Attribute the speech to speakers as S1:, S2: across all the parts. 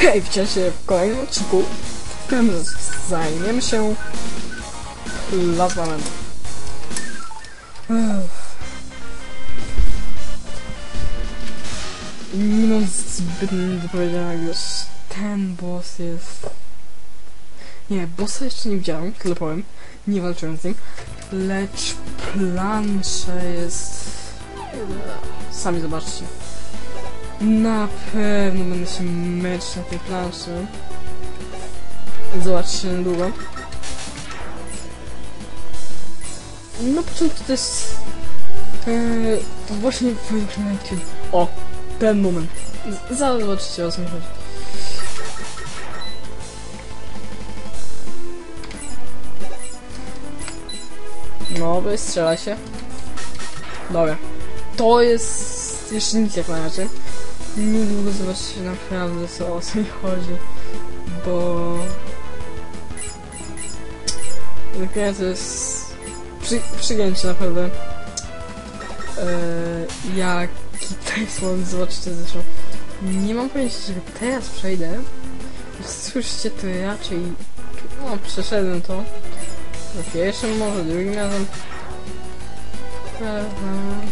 S1: Hej, witajcie w kolejnym odcinku, w którym zajmiemy się plazmanem. Nie mam zbyt do powiedzenia już. Ten boss jest... Nie, bossa jeszcze nie widziałem, tyle powiem. Nie walczyłem z nim. Lecz plansze jest... Sami zobaczcie. Na pewno będę się męczyć na tej planszy. Zobaczcie niedługo. Na początku to jest... Yy, to właśnie powiedział na. O! Ten moment. Z- Zaraz zobaczycie o co chodzi. No, wystrzelaj się. Dobra. To jest jeszcze nic jak na razie. Niedługo zobaczycie naprawdę co o co mi chodzi. Bo... Dokładnie to jest... Przy, przygięcie naprawdę. Eee, jaki moment, zobaczycie zresztą. Nie mam pojęcia, że teraz przejdę. Słyszycie to raczej... No, przeszedłem to. Za pierwszym może, drugim razem. Mhm.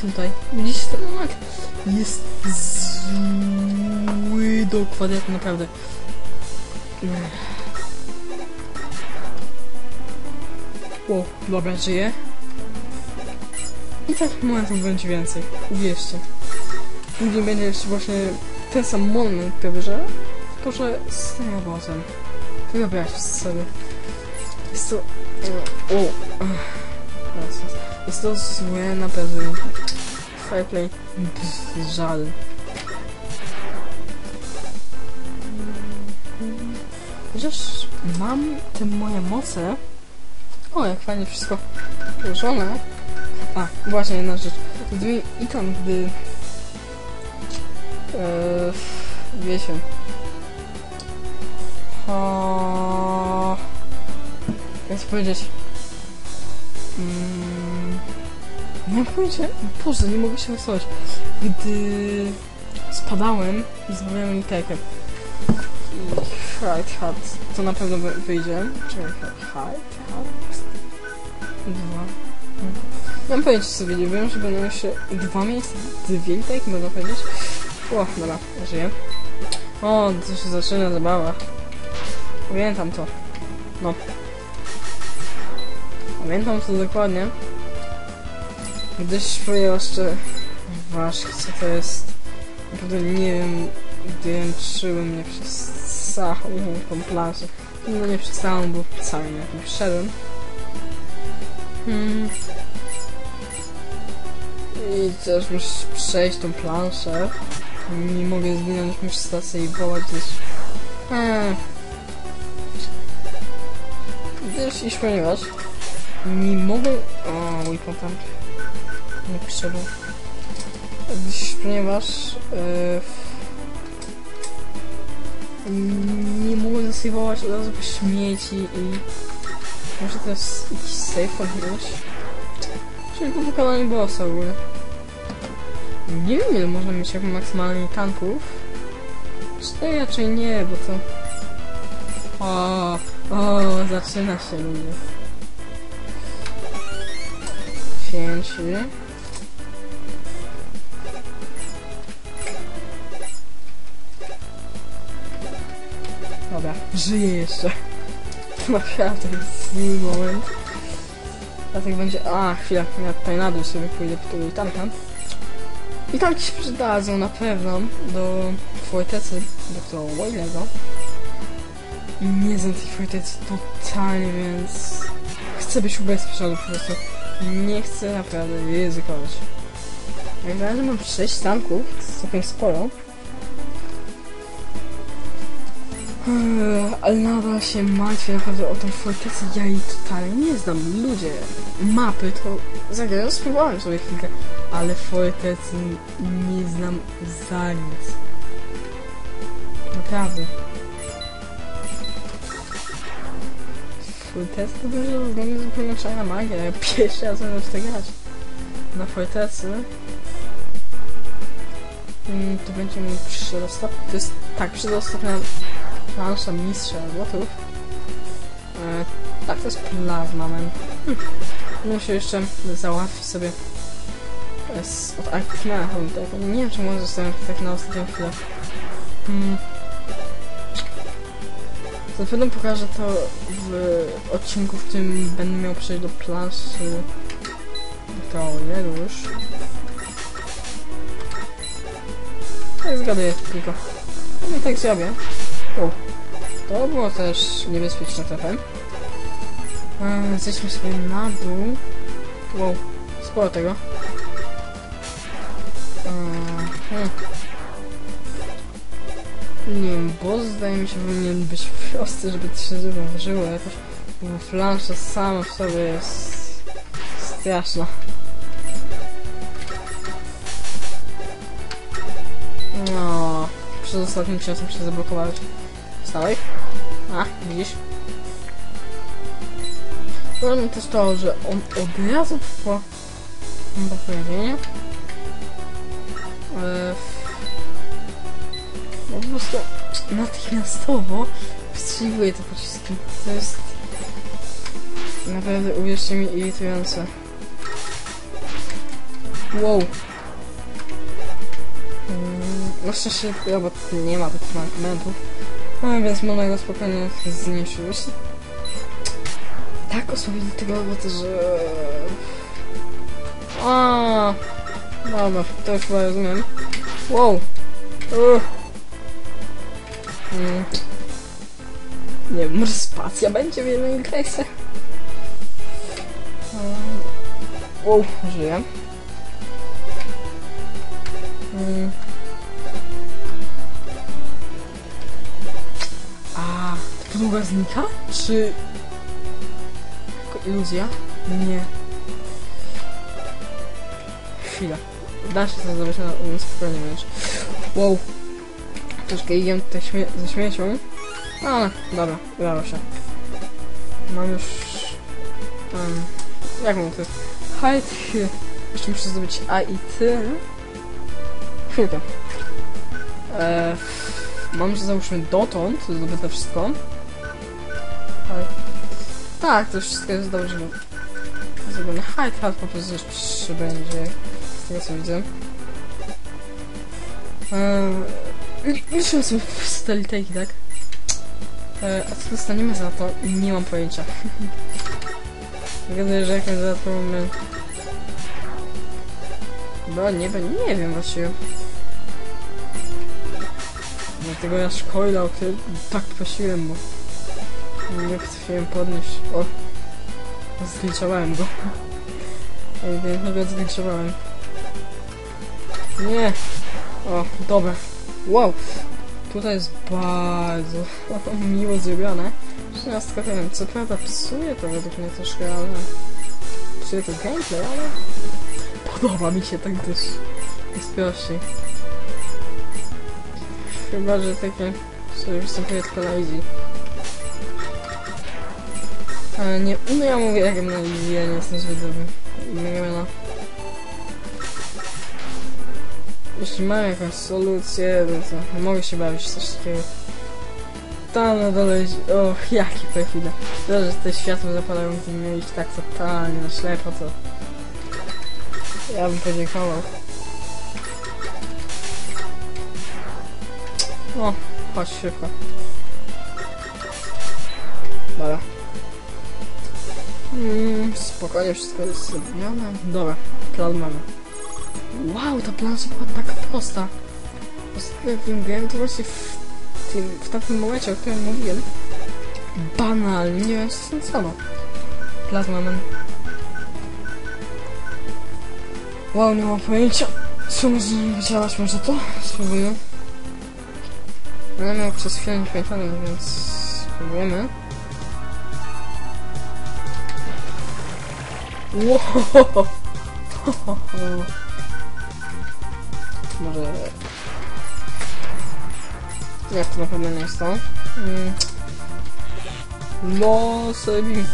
S1: Tutaj, widzicie ten mak? Jest zły do kwadratu, naprawdę. O, dobra, żyje. I tak momentów będzie więcej, uwierzcie. Później będzie jeszcze właśnie ten sam moment prawie, że tylko, że z tym obozem. Wyobraź sobie. Jest to... O, jest. To złe na pewno. Fireplay. Pff, żal. Chociaż mam te moje moce. O, jak fajnie wszystko ułożone. A, właśnie jedna rzecz. Gdyby i tam, gdy... Eee, wiecie. O... Jak to powiedzieć? Mm, nie pojęcia. Boże, nie mogę się rysować. Gdy spadałem i zbawiałem literkę. Hard hard. To na pewno wy- wyjdzie. Czekaj, hard hard. Dwa. Nie mam pojęcia co wyjdzie. Wiem, że będą jeszcze dwa miejsca. Dwie literki można powiedzieć. O, dobra, żyję. O, to się zaczyna zabawa. Pamiętam to. No. Pamiętam to dokładnie. Gdyż jeszcze ważki, co to jest. Naprawdę nie wiem, dręczyły mnie przez całą tą planszę. No nie przez całą, bo cały jak nie wszedłem. Hmm. I też muszę przejść tą planszę. Nie mogę zwinąć muszę stację i wołać gdzieś. Eee. Gdyż iż ponieważ nie mogę... O, mój kontent przyszedł. Gdyż ponieważ e, nie mogę zasywować od razu po śmieci i może to jest jakiś safe odwróć. Czyli po pokonaniu bossa ogólnie. Nie wiem ile można mieć jako maksymalnie tanków. Cztery raczej nie, bo to... O, o, zaczyna się ludzie. Pięci. Dobra, żyję jeszcze. Naprawdę zły moment. Dlatego będzie... A, chwila, ja tutaj na dół sobie pójdę po tego tanka. I tam ci się przydadzą na pewno do fortecy doktora Waylego. Nie znam tej fortecy totalnie, więc chcę być ubezpieczony po prostu. Nie chcę naprawdę ryzykować. Jak na razie mam 6 tanków, całkiem sporo. Ale nadal się martwię naprawdę o tą fortecę, ja jej totalnie nie znam. Ludzie, mapy to zagrałem, spróbowałem sobie chwilkę, ale fortecy nie znam za nic. Naprawdę. test to będzie zupełnie, zupełnie czarna magia. Ja pierwszy raz będę w to grać. Na fortecy. Mm, to będzie mój przedostatni, to jest tak, przedostatnia plansza mistrza botów. E, tak, to jest plazmamen. Hm. Muszę jeszcze załatwić sobie z, od tak, nie wiem czy może zostawiam tak na ostatnią chwilę. Hmm. Na pewno pokażę to w odcinku, w którym będę miał przejść do planszy to już. Tak zgaduję tylko. No i tak zrobię. O, to było też niebezpieczne trochę. Eee, Zejdźmy sobie na dół. Wow, sporo tego. Hmm. Nie wiem, boss zdaje mi się powinien być prosty, żeby to się zauważyło jakoś. Bo flansza sama w sobie jest straszna. No, przez ostatnim czasem się zablokowałeś. Wstałeś? A, widzisz? Problem też to, że on od razu po, po pojawieniu e, po prostu natychmiastowo wystrzeliwuje te pociski. To jest naprawdę, uwierzcie mi, irytujące. Wow. Mm, No szczęście robot nie ma takich mankamentów. No więc można spokojnie zniszczyć. Tak osłabili tego robota, że... A, Dobra, to już chyba rozumiem. Wow. Uff. Mm. Nie wiem, może spacja będzie w jednej grejse? Wow, żyję. Mm. Podłoga znika? Czy... Tylko iluzja? Nie. Chwila. Da się to zrobić na na spokojnie wręcz. Wow. Troszkę idziemy tutaj ze śmiecią. Ale, dobra, udało się. Mam już... Um, jak mam to? Height. Jeszcze muszę zdobyć A i T. Chwilkę. Eee, mam, że załóżmy dotąd zdobyte wszystko. Tak, to wszystko jest dobrze. Zrobione. Height, height po prostu jeszcze będzie. Z tego co widzę. Eee, liczyłem sobie stalitejki, tak? Eee, a co dostaniemy za to? Nie mam pojęcia. Zgaduję, że jakąś dodatkową my... Bo nie, bo nie wiem właściwie. Dlatego ja szkoila, o którym tak prosiłem, bo nie potrafiłem podnieść. O! Zgliczowałem go. Ewidentnie go zgliczowałem. Nie! O, dobra. Wow! Tutaj jest bardzo miło zrobione. 13 wiem, co prawda psuje to według mnie troszkę, ale... Psuje to gameplay, ale... Podoba mi się tak, gdyż jest prościej. Chyba, że takie sobie występuje tylko na. Ale nie, no ja mówię easy, ja nie jestem zbyt dobry. Megamena. Jeśli mam jakąś solucję, no to mogę się bawić coś takiego. Tam na dole jest... O, jaki perfida. Dobrze, że te światło zapalają, gdyby mieli iść tak totalnie na ślepo, to... Ja bym podziękował. O, chodź szybko. Mm, spokojnie, wszystko jest zrobione. Dobra, plan mamy. Wow, ta plansza była taka prosta. Ostatnio jak ją grałem, to właśnie w tym, w tamtym momencie, o którym mówiłem, banalnie ją skręcono. Plazmamen. Wow, nie mam pojęcia. Co może działać, może to? Spróbujmy. Ja miał przez chwilę niepamiętany, więc spróbujemy. Wow! Może... Jak to na pewno nie jest to? Mm. No, sobie.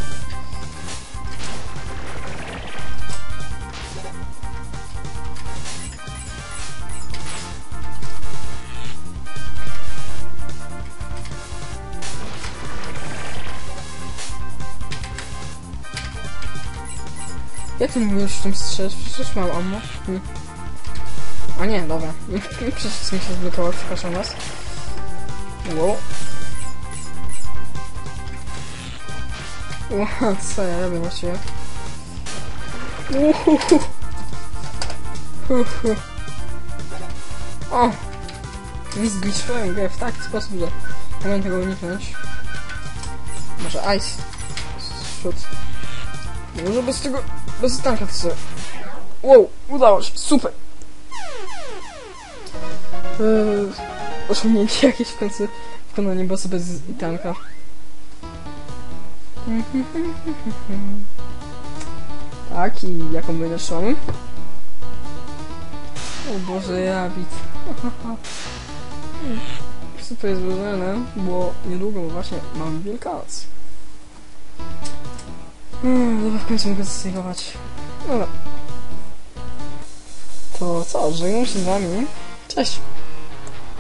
S1: Ty już tym strzelasz? Przecież mam ammo. Nie. A nie, dobra. Przecież mi się zblokował, przepraszam was. Wow. Wow, co ja robię właściwie? Uhuhu. Uhu. O! Zgliczyłem grę w taki sposób, że nie mogę tego uniknąć. Może ice. Shoot. Może bez tego... Bez tanka to sobie... Wow, udało się, super! Eee, osiągnięcie jakieś w końcu wykonanie bossa bez tanka. Tak, i jaką będę szłamy? O Boże, jabit. Co to jest złożone? Bo niedługo właśnie mam Wielkanoc. Hmm, dobra, w końcu mogę zasejwować. Dobra. To co, żegnam się z wami. Cześć!